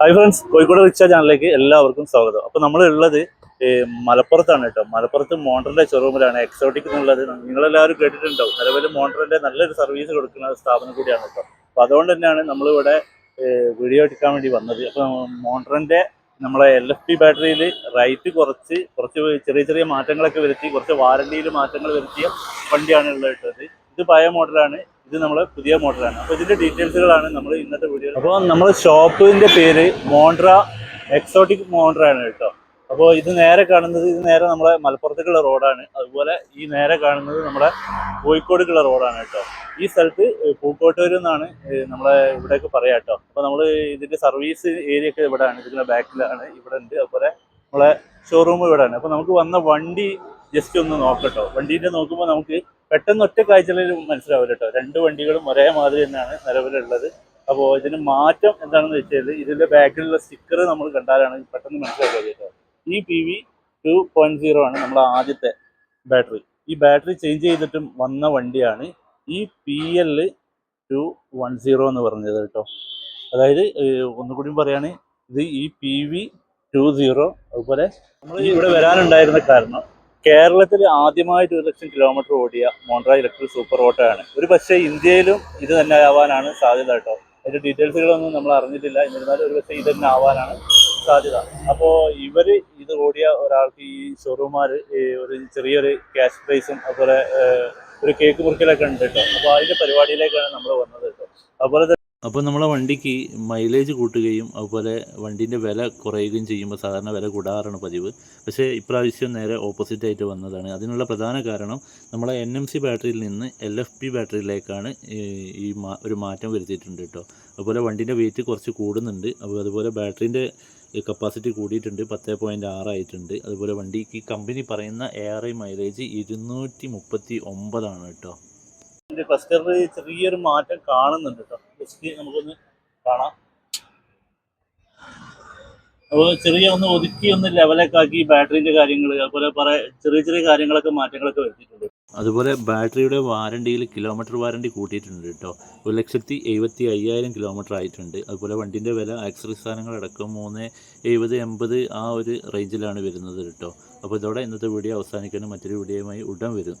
Hi friends Kozhikode rickshaw ചാനലിലേക്ക് എല്ലാവർക്കും സ്വാഗതം. അപ്പോൾ നമ്മൾ ഉള്ളത് മലപ്പുറത്താണ് കേട്ടോ. മലപ്പുറത്ത് മോണ്ടറിന്റെ ഷോറൂമിലാണ് എക്സോട്ടിക് എന്നുള്ളത് നിങ്ങളെല്ലാവരും കേട്ടിട്ടുണ്ടാവും. നിലവിൽ മോണ്ടറിന്റെ നല്ലൊരു സർവീസ് കൊടുക്കുന്ന സ്ഥാപനം കൂടിയാണ് കേട്ടോ. അപ്പോൾ അതുകൊണ്ട് തന്നെയാണ് നമ്മളിവിടെ വീഡിയോ എടുക്കാൻ വേണ്ടി വന്നത്. അപ്പോൾ മോണ്ടറിന്റെ നമ്മളെ എൽ എഫ് പി ബാറ്ററിയിൽ റൈറ്റ് കുറച്ച് കുറച്ച് ചെറിയ ചെറിയ മാറ്റങ്ങളൊക്കെ വരുത്തി കുറച്ച് വാറണ്ടിയിൽ മാറ്റങ്ങൾ വരുത്തിയ വണ്ടിയാണ് ഉള്ളത് ഇത് പഴയ മോഡലാണ്. ഇത് നമ്മളെ പുതിയ മോഡലാണ്. അപ്പോൾ ഇതിന്റെ ഡീറ്റെയിൽസുകളാണ് നമ്മൾ ഇന്നത്തെ വീഡിയോ അപ്പോൾ നമ്മൾ ഷോപ്പിന്റെ പേര് മോണ്ട്ര എക്സോട്ടിക് മോണ്ട്ര ആണ് കേട്ടോ. അപ്പോൾ ഇത് നേരെ കാണുന്നത് ഇത് നേരെ നമ്മളെ മലപ്പുറത്തേക്കുള്ള റോഡാണ്. അതുപോലെ ഈ നേരെ കാണുന്നത് നമ്മുടെ കോഴിക്കോടേക്കുള്ള റോഡാണ് കേട്ടോ. ഈ സ്ഥലത്ത് പൂക്കോട്ടൂർ എന്നാണ് നമ്മളെ ഇവിടെയൊക്കെ പറയാം കേട്ടോ. അപ്പോൾ നമ്മൾ ഇതിന്റെ സർവീസ് ഏരിയ ഒക്കെ ഇവിടെയാണ് ഇതിന്റെ ബാക്കിലാണ് ഇവിടെ ഉണ്ട്. അതുപോലെ നമ്മളെ ഷോറൂം ഇവിടെയാണ് അപ്പോൾ നമുക്ക് വന്ന വണ്ടി ജസ്റ്റ് ഒന്ന് നോക്കട്ടോ. വണ്ടീന്റെ നോക്കുമ്പോൾ നമുക്ക് പെട്ടെന്ന് ഒറ്റ കാഴ്ചകളിൽ മനസ്സിലാവില്ല കേട്ടോ. രണ്ട് വണ്ടികളും ഒരേ മാതിരി തന്നെയാണ് നിലവിലുള്ളത്. അപ്പോൾ ഇതിന് മാറ്റം എന്താണെന്ന് വെച്ചാൽ ഇതിന്റെ ബാക്കിലുള്ള സ്റ്റിക്കർ നമ്മൾ കണ്ടാലാണ് പെട്ടെന്ന് മനസ്സിലാക്കുക കേട്ടോ. ഈ P V two point zero ആണ് നമ്മുടെ ആദ്യത്തെ ബാറ്ററി ഈ ബാറ്ററി ചേഞ്ച് ചെയ്തിട്ടും വന്ന വണ്ടിയാണ് ഈ P L two one zero എന്ന് പറഞ്ഞത് കേട്ടോ. അതായത് ഒന്നുകൂടി പറയാണ് ഇത് ഈ പി വി ടു സീറോ അതുപോലെ നമ്മൾ ഇവിടെ വരാനുണ്ടായിരുന്ന കാരണം കേരളത്തിൽ ആദ്യമായിട്ട് ഒരു ലക്ഷം കിലോമീറ്റർ ഓടിയ മോണ്ട്ര ഇലക്ട്രിക് സൂപ്പർ ഓട്ടോയാണ് ഒരു പക്ഷേ ഇന്ത്യയിലും ഇത് തന്നെ ആവാനാണ് സാധ്യത കേട്ടോ. അതിന്റെ ഡീറ്റെയിൽസുകളൊന്നും നമ്മൾ അറിഞ്ഞിട്ടില്ല. എന്നിരുന്നാലും ഒരു പക്ഷേ ഇത് തന്നെ ആവാനാണ് സാധ്യത. അപ്പോൾ ഇവർ ഇത് ഓടിയ ഒരാൾക്ക് ഈ ഷോറൂമാർ ഒരു ചെറിയൊരു ക്യാഷ് പ്രൈസും അതുപോലെ ഒരു കേക്ക് മുറിക്കലൊക്കെ ഉണ്ട് കേട്ടോ. അപ്പോൾ അതിന്റെ പരിപാടിയിലേക്കാണ് നമ്മൾ വന്നത് കേട്ടോ. അതുപോലെ അപ്പോൾ നമ്മളെ വണ്ടിക്ക് മൈലേജ് കൂട്ടുകയും അതുപോലെ വണ്ടീന്റെ വില കുറയുകയും ചെയ്യുമ്പോൾ സാധാരണ വില കൂടാറാണ് പതിവ്. പക്ഷേ ഇപ്രാവശ്യം നേരെ ഓപ്പോസിറ്റ് ആയിട്ട് വന്നതാണ്. അതിനുള്ള പ്രധാന കാരണം നമ്മളെ എൻ എം സി ബാറ്ററിയിൽ നിന്ന് എൽ എഫ് പി ബാറ്ററിയിലേക്കാണ് ഈ ഒരു മാറ്റം വരുത്തിയിട്ടുണ്ട് കേട്ടോ. അതുപോലെ വണ്ടീന്റെ വെയിറ്റ് കുറച്ച് കൂടുന്നുണ്ട്. അപ്പോൾ അതുപോലെ ബാറ്ററീന്റെ കപ്പാസിറ്റി കൂടിയിട്ടുണ്ട്. പത്ത് പോയിന്റ് ആറായിട്ടുണ്ട് അതുപോലെ വണ്ടിക്ക് കമ്പനി പറയുന്ന എ ആർ ഐ മൈലേജ് ഇരുന്നൂറ്റി മുപ്പത്തി ഒമ്പതാണ് കേട്ടോ. ഇതിന്റെ ക്ലസ്റ്ററിൽ ചെറിയൊരു മാറ്റം കാണുന്നുണ്ട് കേട്ടോ നമുക്കൊന്ന് കാണാം. അപ്പോൾ ചെറിയ ഒന്ന് ഒതുക്കി ഒന്ന് ലെവലൊക്കെ ആക്കി ബാറ്ററിന്റെ കാര്യങ്ങൾ അതുപോലെ പറ ചെറിയ ചെറിയ കാര്യങ്ങളൊക്കെ മാറ്റങ്ങളൊക്കെ വരുത്തിയിട്ടുണ്ട്. അതുപോലെ ബാറ്ററിയുടെ വാറണ്ടിയിൽ കിലോമീറ്റർ വാറണ്ടി കൂട്ടിയിട്ടുണ്ട് കേട്ടോ ഒരു ലക്ഷത്തി എഴുപത്തി അയ്യായിരം കിലോമീറ്റർ ആയിട്ടുണ്ട്. അതുപോലെ വണ്ടിന്റെ വില ആക്സറി സാധനങ്ങളടക്കം മൂന്ന് എഴുപത് എൺപത് ആ ഒരു റേഞ്ചിലാണ് വരുന്നത് കേട്ടോ അപ്പോൾ ഇതോടെ ഇന്നത്തെ വീഡിയോ അവസാനിക്കാനും മറ്റൊരു വീഡിയോയുമായി ഉടൻ വരും.